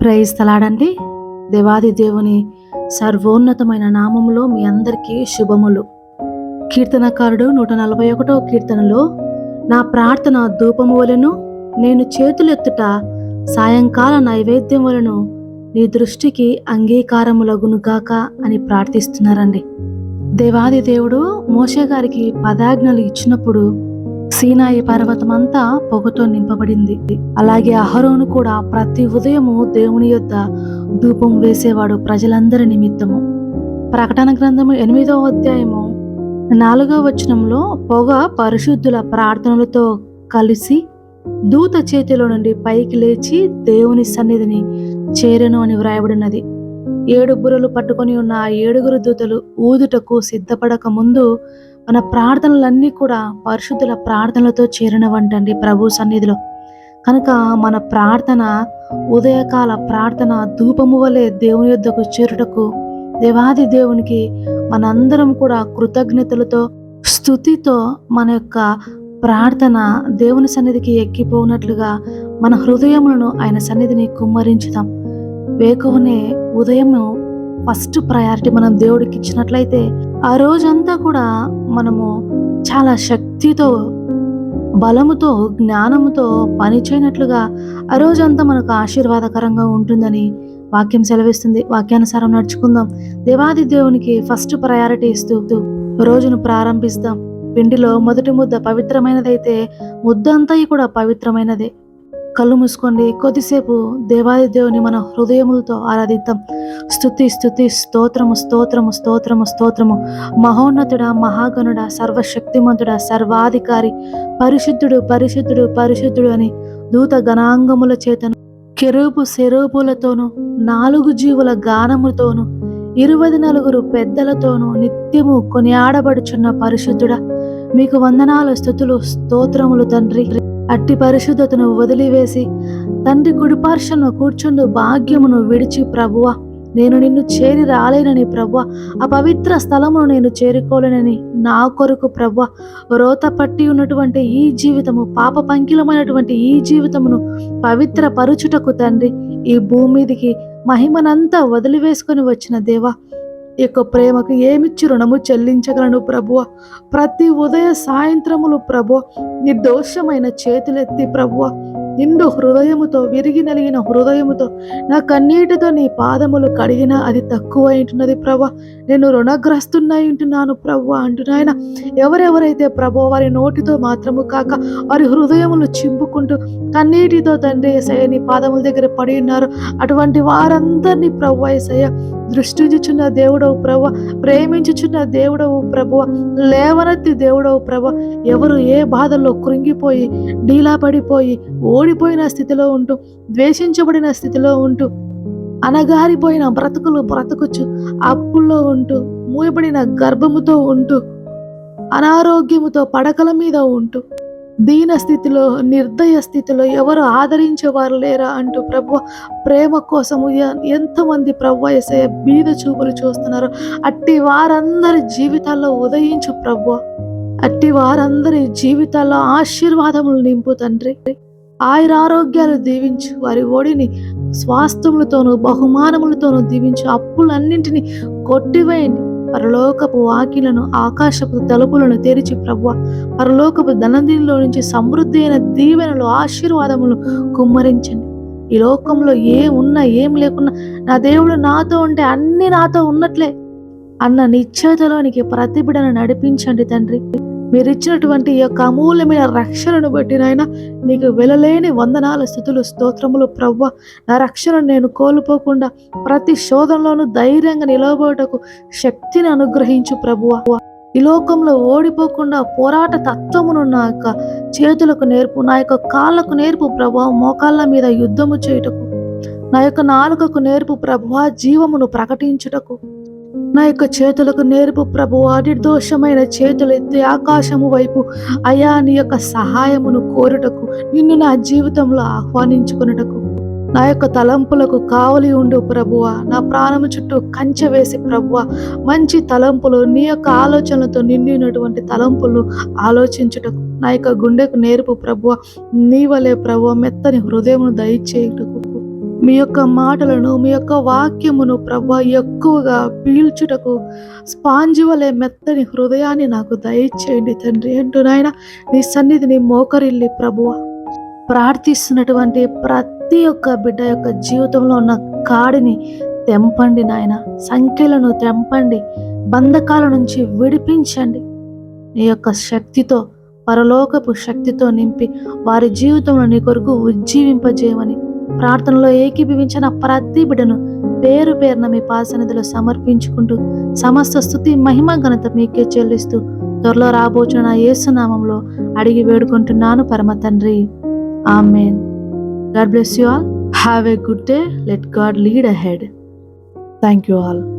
ప్రయిస్తలాడండి. దేవాది దేవుని సర్వోన్నతమైన నామములో మీ అందరికీ శుభములు. కీర్తనకారుడు నూట నలభై ఒకటో కీర్తనలో నా ప్రార్థన ధూపము వలెను నేను చేతులెత్తుట సాయంకాల నైవేద్యం వలను నీ దృష్టికి అంగీకారములగునుగాక అని ప్రార్థిస్తున్నారండి. దేవాది దేవుడు మోషే గారికి పదాజ్ఞలు ఇచ్చినప్పుడు సీనాయి పర్వతం అంతా పొగతో నింపబడింది. అలాగే అహరోను కూడా ప్రతి ఉదయము దేవుని యొద్ద ధూపం వేసేవాడు ప్రజలందరి నిమిత్తము. ప్రకటన గ్రంథము ఎనిమిదవ అధ్యాయము నాలుగవ వచనంలో పొగ పరిశుద్ధుల ప్రార్థనలతో కలిసి దూత చేతిలో నుండి పైకి లేచి దేవుని సన్నిధిని చేరను అని వ్రాయబడినది. ఏడు బుర్రలు పట్టుకొని ఉన్న ఆ ఏడుగురు దూతలు ఊదుటకు సిద్ధపడక ముందు మన ప్రార్థనలన్నీ కూడా పరిశుద్ధుల ప్రార్థనలతో చేరినవంటండి ప్రభు సన్నిధిలో. కనుక మన ప్రార్థన ఉదయకాల ప్రార్థన ధూపము వలె దేవుని యొద్దకు చేరుటకు దేవాది దేవునికి మనందరం కూడా కృతజ్ఞతలతో స్థుతితో మన యొక్క ప్రార్థన దేవుని సన్నిధికి ఎక్కిపోనట్లుగా మన హృదయములను ఆయన సన్నిధిని కుమ్మరించుదాం. వేకువనే ఉదయము ఫస్ట్ ప్రయారిటీ మనం దేవుడికి ఇచ్చినట్లయితే ఆ రోజంతా కూడా మనము చాలా శక్తితో బలముతో జ్ఞానముతో పని చేయనట్లుగా ఆ రోజంతా మనకు ఆశీర్వాదకరంగా ఉంటుందని వాక్యం సెలవిస్తుంది. వాక్యానుసారం నడుచుకుందాం. దేవాది దేవునికి ఫస్ట్ ప్రయారిటీ ఇస్తూ రోజును ప్రారంభిస్తాం. పిండిలో మొదటి ముద్ద పవిత్రమైనదైతే ముద్ద అంతా కూడా పవిత్రమైనదే. కళ్ళు మూసుకోండి. కొద్దిసేపు దేవాది దేవుని మన హృదయములతో ఆరాధిద్దాం. స్థుతి స్థుతి స్తోత్రము స్తోత్రము స్తోత్రము స్తోత్రము. మహోన్నతుడ మహాగణుడ సర్వశక్తిమంతుడ సర్వాధికారి పరిశుద్ధుడు పరిశుద్ధుడు పరిశుద్ధుడు అని దూత గణాంగముల చేతను కెరూపు శరూపులతోనూ నాలుగు జీవుల గానముతోనూ ఇరవై నలుగురు పెద్దలతోనూ నిత్యము కొనియాడబడుచున్న పరిశుద్ధుడా. మీకు వందనాల స్థుతులు స్తోత్రములు తండ్రి. అట్టి పరిశుద్ధతను వదిలివేసి తండ్రి కుడిపార్శ్వను కూర్చుండు భాగ్యమును విడిచి ప్రభువ నేను నిన్ను చేరి రాలేనని ప్రభువ ఆ పవిత్ర స్థలమును నేను చేరుకోలేనని నా కొరకు ప్రభువ రోత పట్టి ఉన్నటువంటి ఈ జీవితము పాప పంకిలమైనటువంటి ఈ జీవితమును పవిత్ర పరుచుటకు తండ్రి ఈ భూమి మీదికి మహిమనంతా వదిలివేసుకొని వచ్చిన దేవా యొక్క ప్రేమకు ఏమిచ్చి రుణము చెల్లించగలను ప్రభువ? ప్రతి ఉదయ సాయంత్రములు ప్రభు నిర్దోషమైన చేతులెత్తి ప్రభువ నిండు హృదయముతో విరిగి నలిగిన హృదయముతో నా కన్నీటితో నీ పాదములు కడిగినా అది తక్కువ ఉంటున్నది ప్రభా నేను రుణగ్రస్తున్నాయి ఉంటున్నాను ప్రభు అంటున్నాయన ఎవరెవరైతే ప్రభు వారి నోటితో మాత్రము కాక వారి హృదయములు చింపుకుంటూ కన్నీటితో తండ్రి ఏసయ్య నీ పాదముల దగ్గర పడి ఉన్నారు అటువంటి వారందరినీ ప్రభు ఏసయ్య దృష్టించుచున్న దేవుడవు ప్రభు ప్రేమించుచున్న దేవుడవు ప్రభు లేవనెత్తి దేవుడవు ప్రభు. ఎవరు ఏ బాధల్లో కృంగిపోయి డీలా పడిపోయి ఓడిపోయిన స్థితిలో ఉంటూ ద్వేషించబడిన స్థితిలో ఉంటూ అనగారిపోయిన బ్రతుకులు బ్రతుకుచు అప్పుల్లో ఉంటూ మూయబడిన గర్భముతో ఉంటూ అనారోగ్యముతో పడకల మీద ఉంటూ దీన స్థితిలో నిర్దయ స్థితిలో ఎవరు ఆదరించేవారు లేరా అంటూ ప్రభు ప్రేమ కోసము ఎంతమంది ప్రభు ఎసయ బీద చూపులు చూస్తున్నారు. అట్టి వారందరి జీవితాల్లో ఉదయించు ప్రభు. అట్టి వారందరి జీవితాల్లో ఆశీర్వాదములు నింపు తండ్రి. ఆయురారోగ్యాలు దీవించు. వారి ఒడిని స్వాస్థములతోనూ బహుమానములతోనూ దీవించు. అప్పులన్నింటినీ కొట్టివేయండి. పరలోకపు వాకిలను ఆకాశపు తలుపులను తెరిచి ప్రభు పరలోకపు ధనదిలో నుంచి సమృద్ధి అయిన దీవెనలు ఆశీర్వాదములు కుమ్మరించండి. ఈ లోకంలో ఏం ఉన్నా ఏం లేకున్నా నా దేవుడు నాతో ఉంటే అన్ని నాతో ఉన్నట్లే. అన్న నిశ్చేతలోనికి ప్రతిబిడను నడిపించండి తండ్రి. మీరు ఇచ్చినటువంటి ఈ యొక్క అమూల్యమైన రక్షణను బట్టి నాయన నీకు వెళ్ళలేని వందనాల స్థుతులు స్తోత్రములు ప్రవ్వ. నా రక్షణను నేను కోల్పోకుండా ప్రతి శోధనలోనూ ధైర్యంగా నిలవబోటకు శక్తిని అనుగ్రహించు ప్రభువ. ఈ లోకంలో ఓడిపోకుండా పోరాట తత్వమును నా యొక్క చేతులకు నేర్పు నా యొక్క కాళ్ళకు నేర్పు ప్రభావ మోకాళ్ళ మీద యుద్ధము చేయుటకు నా యొక్క నాలుకకు నేర్పు ప్రభువ జీవమును ప్రకటించుటకు. నా యొక్క చేతులకు నేర్పు ప్రభు. నిర్దోషమైన చేతులు ఎత్తి ఆకాశము వైపు. అయా నీ యొక్క సహాయమును కోరుటకు నిన్ను నా జీవితంలో ఆహ్వానించుకున్నటకు నా యొక్క తలంపులకు కావలి ఉండు ప్రభువ నా ప్రాణము చుట్టూ కంచె వేసి ప్రభువ మంచి తలంపులు నీ యొక్క ఆలోచనలతో నిండినటువంటి తలంపులు ఆలోచించుటకు నా యొక్క గుండెకు నేర్పు ప్రభువ నీ వలే ప్రభువ మెత్తని హృదయమును దయచేయుటకు. మీ యొక్క మాటలను మీ యొక్క వాక్యమును ప్రభా ఎక్కువగా పీల్చుటకు స్పాంజి వలె మెత్తని హృదయాన్ని నాకు దయచేయండి తండ్రి అంటూ నాయన నీ సన్నిధిని మోకరిల్లి ప్రభువ. ప్రార్థిస్తున్నటువంటి ప్రతి ఒక్క బిడ్డ యొక్క జీవితంలో ఉన్న కాడిని తెంపండి నాయన. సంఖ్యలను తెంపండి. బంధకాల నుంచి విడిపించండి. నీ యొక్క శక్తితో పరలోకపు శక్తితో నింపి వారి జీవితంలో నీ కొరకు ఉజ్జీవింపజేయమని ప్రార్థనలో ఏకీభవించిన ప్రతి బిడను పేరు పేరున మీ పాసనిధిలో సమర్పించుకుంటూ సమస్త స్థుతి మహిమ ఘనత మీకే చెల్లిస్తూ త్వరలో రాబోచున్న నా యేసునామంలో అడిగి వేడుకుంటున్నాను పరమ తండ్రి. Amen. God bless you all. Have a good day. Let God lead ahead. Thank you all.